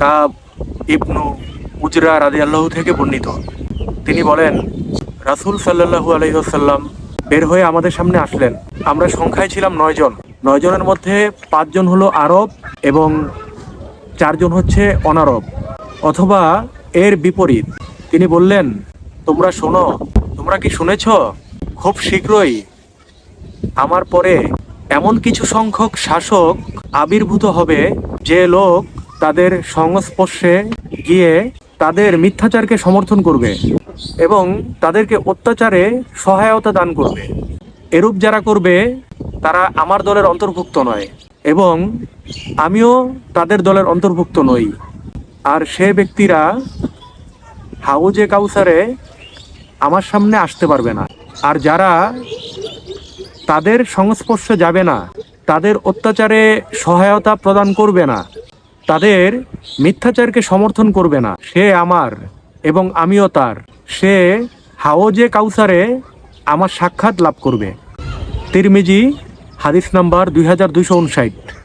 কাব ইবনু উজরা রাজি আল্লাহ থেকে বর্ণিত। তিনি বলেন, রাসুল সাল্লাহু আলহিহাসাল্লাম বের হয়ে আমাদের সামনে আসলেন। আমরা সংখ্যায় ছিলাম নয়জন নয়জনের মধ্যে পাঁচজন হলো আরব এবং চারজন হচ্ছে অনারব অথবা এর বিপরীত। তিনি বললেন, তোমরা শোনো, তোমরা কি শুনেছ? খুব শীঘ্রই আমার পরে এমন কিছু সংখ্যক শাসক আবির্ভূত হবে যে লোক তাদের সংস্পর্শে গিয়ে তাদের মিথ্যাচারকে সমর্থন করবে এবং তাদেরকে অত্যাচারে সহায়তা দান করবে। এরূপ যারা করবে, তারা আমার দলের অন্তর্ভুক্ত নয় এবং আমিও তাদের দলের অন্তর্ভুক্ত নই। আর সে ব্যক্তিরা হাউজে কাউসারে আমার সামনে আসতে পারবে না। আর যারা তাদের সংস্পর্শে যাবে না, তাদের অত্যাচারে সহায়তা প্রদান করবে না। তাদের মিথ্যাচারকে সমর্থন করবে না। সে আমার এবং আমিও তার। সে হাওজে কাউসারে আমার সাক্ষাৎ লাভ করবে। তিরমিজি, হাদিস নাম্বার দুই হাজার দুইশো উনষাট।